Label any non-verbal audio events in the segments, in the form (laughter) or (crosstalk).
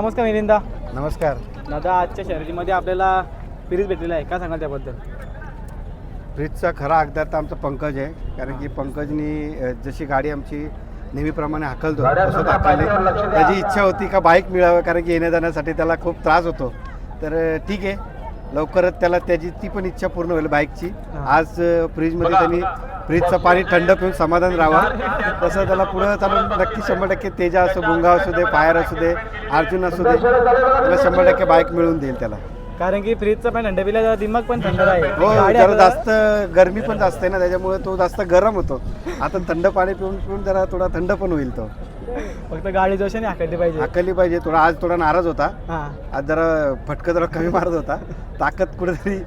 नमस्कार मिलिंदा. नमस्कार. दादा आजच्या शर्यतीमध्ये आपल्याला पिरीज भेटलेला आहे. काय सांगाल त्याबद्दल? फ्रीजचा खरा अगदार तर आमचा पंकज आहे. कारण की पंकजनी जशी गाडी आमची नेहमीप्रमाणे हाकलतो तसं हाकलली त्याची इच्छा होती का बाईक मिळावं कारण की येण्या जाण्यासाठी त्याला खूप त्रास होतो. तर ठीक आहे. लवकरच त्याला त्याची ती पण इच्छा पूर्ण होईल बाईकची. हा. आज फ्रीजमध्ये त्यांनी फ्रीजचं पाणी थंड पिऊन समाधान राहावं तसं त्याला पुढं चालून नक्की शंभर टक्के तेजा असो गुंगा असू दे फायर असू दे अर्जुन असू दे त्याला शंभर टक्के बाईक मिळून देईल त्याला. कारण की फ्रीजचं पण थंड पिला दिमाग पण थंड राहील हो जरा जास्त गरमी पण जास्त आहे ना त्याच्यामुळे तो जास्त गरम होतो. आता थंड पाणी पिऊन पिऊन जरा थोडा थंड पण होईल तो. फक्त गाडी जोशाने हाकलली पाहिजे. हाकली पाहिजे थोडा आज थोडा नाराज होता. आज जरा फटकं जरा कमी मारत होता. ताकद कुठेतरी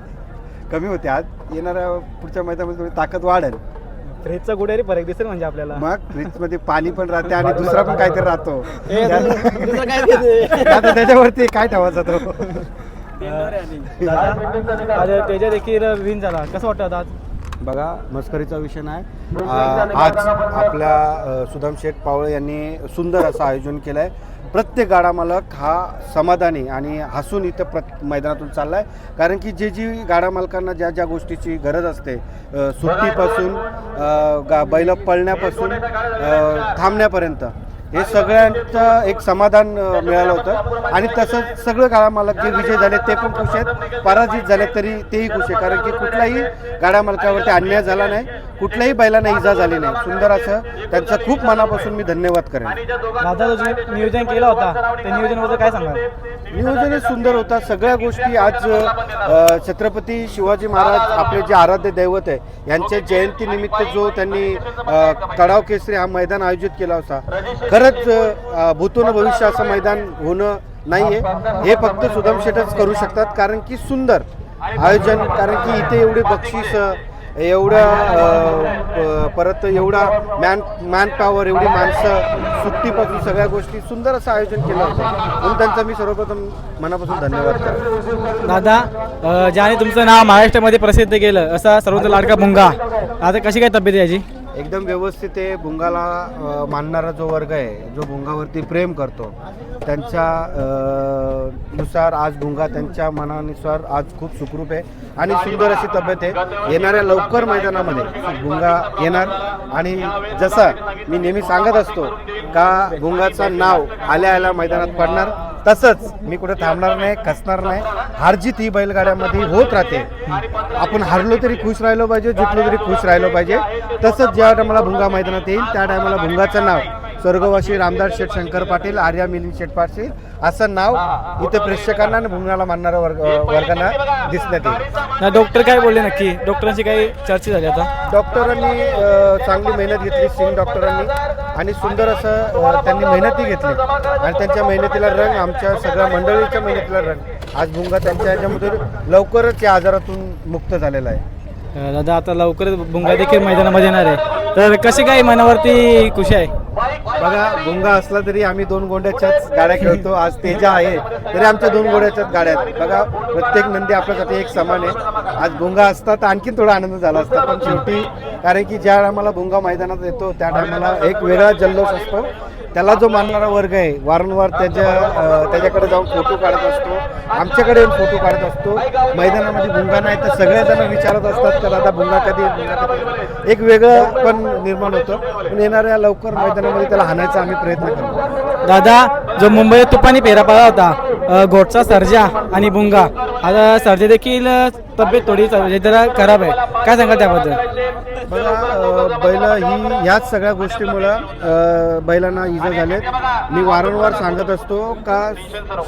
कमी होती. आज येणाऱ्या पुढच्या मैदानामध्ये थोडी ताकद वाढेल. फ्रीजचा कुठेतरी फरक दिसेल म्हणजे आपल्याला. मग फ्रीजमध्ये पाणी पण राहते आणि दुसरा पण काहीतरी राहतो? (laughs) आता त्याच्यावरती काय ठेवायचा तो? दादा आज तेजा देखील विन झाला. कसं वाटतं आता आज? बघा मस्करीचा विषय नाही. आ, आज आपल्या अ, सुदाम शेठ पावळे यांनी सुंदर असं आयोजन केलं आहे प्रत्येक गाडा मालक हा समाधानी आणि हसून इथं प्रत मैदानातून चालला आहे कारण की जे जी गाडा मालकांना ज्या ज्या गोष्टीची गरज असते सुट्टीपासून गा बैल पळण्यापासून थांबण्यापर्यंत हे सगळ्यांचं एक समाधान मिळालं होतं. आणि तसंच सगळं गाडा मालक जे विजय झाले ते पण खुश आहेत. पराजित झाले तरी तेही खुश आहे कारण की कुठलाही गाडा मालकावरती अन्याय झाला नाही. कुठल्याही बैलांना इजा झाली नाही. सुंदर असं त्यांचं खूप मनापासून मी धन्यवाद करेन. दादा जो जे नियोजन केला होता त्या नियोजनाबद्दल काय सांगाल? नियोजन सुंदर होता. सगळ्या गोष्टी आज छत्रपती शिवाजी महाराज आपले जे आराध्य दैवत आहे यांच्या जयंतीनिमित्त जो त्यांनी अ, कडाव केसरी हा मैदान आयोजित केला होता. खरंच अ, भूतून भविष्य असं मैदान होणं नाही आहे हे फक्त सुदाम शेठच करू शकतात कारण की सुंदर आयोजन कारण की इथे एवढे बक्षीस एवढं परत एवढा मॅन मॅन पॉवर एवढी माणसं सुट्टीपासून सगळ्या गोष्टी सुंदर असं आयोजन केलं होतं. म्हणून त्यांचा मी सर्वप्रथम मनापासून धन्यवाद करतो. दादा ज्याने तुमचं नाव महाराष्ट्रामध्ये प्रसिद्ध केलं असा सर्वत्र लाडका भुंगा. आता कशी काय तब्येत याची? एकदम व्यवस्थित आहे. भुंगाला मानणारा जो वर्ग आहे जो भुंगावरती प्रेम करतो त्यांच्या नुसार आज भुंगा त्यांच्या मनानुसार आज खूप सुखरूप आहे आणि सुंदर अशी तब्येत आहे. येणाऱ्या लवकर मैदानामध्ये भुंगा येणार. आणि जसं मी नेहमी सांगत असतो का भुंगाचं नाव आल्या आल्या मैदानात पडणार तसंच मी कुठे थांबणार नाही खचणार नाही. हारजीत ही बैलगाड्यामध्ये होत राहते. आपण हारलो तरी खुश राहिलो पाहिजे जिंकलो तरी खुश राहिलो पाहिजे. तसंच ज्या टायमाला भुंगा मैदानात येईल त्या टायमाला भुंगाचं नाव स्वर्गवासी रामदास शेठ शंकर पाटील आर्या मिलिंद शेठ पाटील असं नाव इथे प्रेक्षकांना आणि भुंगाला मानणाऱ्या वर्ग वर्गांना दिसण्यात येईल. डॉक्टर काय बोलले नक्की? डॉक्टरांची काही चर्चा झाली आता? डॉक्टरांनी चांगली मेहनत घेतली सिंग डॉक्टरांनी. आणि सुंदर असं त्यांनी मेहनतही घेतली. आणि त्यांच्या मेहनतीला रंग आमच्या सगळ्या मंडळीच्या मेहनतीला रंग. आज भुंगा त्यांच्या ह्याच्यामधून लवकरच या आजारातून मुक्त झालेला आहे. दादा आता लवकरच भुंगा देखील मैदानामध्ये येणार आहे. तर कशी काय मनावरती खुशी आहे? बघा भुंगा असला तरी आम्ही दोन गोंड्याच्याच गाड्या खेळतो. आज तेजा आहे तरी आमच्या दोन गोंड्याच्याच गाड्या आहेत. बघा प्रत्येक नंदी आपल्यासाठी एक समान आहे. आज भुंगा असता तर आणखीन थोडा आनंद झाला असता पण शेवटी कारण की ज्या टायमाला भुंगा मैदानात येतो त्या टायमाला एक वेगळा जल्लोष असतो. त्याला जो मानणारा वर्ग आहे वारंवार त्याच्या त्याच्याकडे जाऊन फोटो काढत असतो. आमच्याकडे येऊन फोटो काढत असतो. मैदानामध्ये भुंगा नाही तर सगळेजण विचारत असतात तर दादा भुंगा कधी भुंगा कधी एक वेगळं पण निर्माण होतं. पण येणाऱ्या लवकर मैदानामध्ये त्याला हाणायचा आम्ही प्रयत्न करतो. दादा जो मुंबईत तुपानी पेरा पाला होता घोटचा सर्जा आणि भुंगा आता सर्जा देखील तब्येत थोडी म्हणजे जरा खराब आहे. काय सांगाल त्याबद्दल? बघा बैल ही ह्याच सगळ्या गोष्टीमुळं बैलांना इजा झालेत. मी वारंवार सांगत असतो का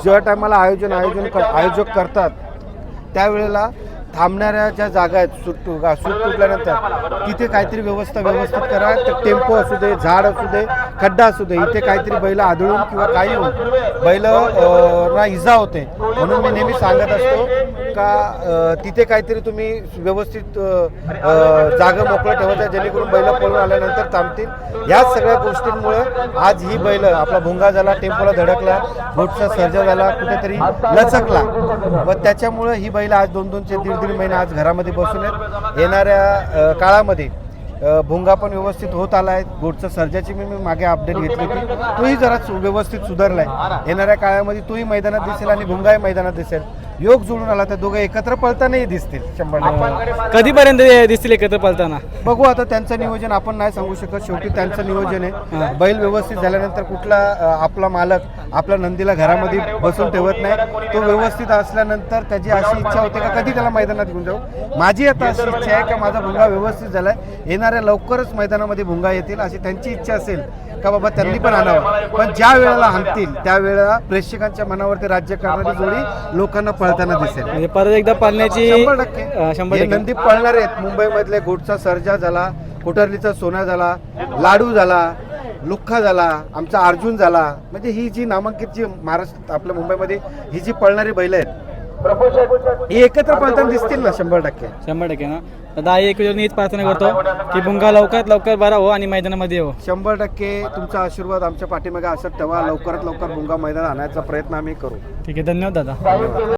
ज्या टायमाला आयोजन आयोजन कर आयोजक करतात त्यावेळेला थांबणाऱ्या ज्या जागा आहेत सूट सूट तुटल्यानंतर. तिथे काहीतरी व्यवस्था व्यवस्थित करा तर टेम्पो असू दे झाड असू दे खड्डा असू दे इथे काहीतरी बैल आदळून किंवा काही होऊन बैल ना इजा होते. म्हणून मी नेहमी सांगत असतो का तिथे काहीतरी तुम्ही व्यवस्थित जागा मोकळं ठेवायचं जेणेकरून बैल पळून आल्यानंतर थांबतील. याच सगळ्या गोष्टींमुळे आज ही बैल आपला भुंगा झाला टेम्पोला धडकला बोटचा सर्ज झाला कुठेतरी लचकला. व त्याच्यामुळे ही बैल आज दोन दोनचे दीड दीड महिने आज घरामध्ये बसून आहेत. येणाऱ्या काळामध्ये भुंगा पण व्यवस्थित होत आलाय. गोडचा सर्जाची मी मी मागे अपडेट घेतली होती. तोही जरा सु- व्यवस्थित सुधारलाय. येणाऱ्या काळामध्ये तोही मैदानात दिसेल आणि भुंगाही मैदानात दिसेल. योग जोडून आला तर दोघं एकत्र पळतानाही दिसतील शंभर टक्के. कधीपर्यंत दिसतील एकत्र पळताना? बघू आता त्यांचं नियोजन आपण नाही सांगू शकत. शेवटी त्यांचं नियोजन आहे. बैल व्यवस्थित झाल्यानंतर कुठला अ, आपला मालक आपल्या नंदीला घरामध्ये बसून ठेवत नाही. तो व्यवस्थित असल्यानंतर त्याची अशी इच्छा होते का कधी त्याला मैदानात घेऊन जाऊ? माझी आता अशी इच्छा आहे का माझा भुंगा व्यवस्थित झालाय. येणाऱ्या लवकरच मैदानामध्ये भुंगा येतील अशी त्यांची इच्छा असेल का बाबा त्यांनी पण आणावं? पण ज्या वेळेला आणतील त्यावेळेला प्रेक्षकांच्या मनावरती राज्य करणारी जोडी लोकांना पळताना दिसेल. म्हणजे परत एकदा पाळण्याची शंभर टक्के. अं, शंभर हे टक्के. नंदी पळणार आहेत. मुंबईमधले गोडचा सर्जा झाला कोटरलीचा सोना झाला लाडू झाला लुख्खा झाला आमचा अर्जुन झाला. म्हणजे ही जी नामांकित जी महाराष्ट्र आपल्या मुंबईमध्ये ही जी पळणारी बैल आहेत ही एकत्र पळताना दिसतील ना शंभर टक्के. शंभर टक्के ना? दादा आई एक हीच प्रार्थना करतो की भुंगा लवकरात लवकर बरा हो आणि मैदानामध्ये हो. शंभर टक्के तुमचा आशीर्वाद आमच्या पाठीमागे असत ठेवा. लवकरात लवकर भुंगा मैदान आणायचा प्रयत्न आम्ही करू. ठीक आहे धन्यवाद दादा.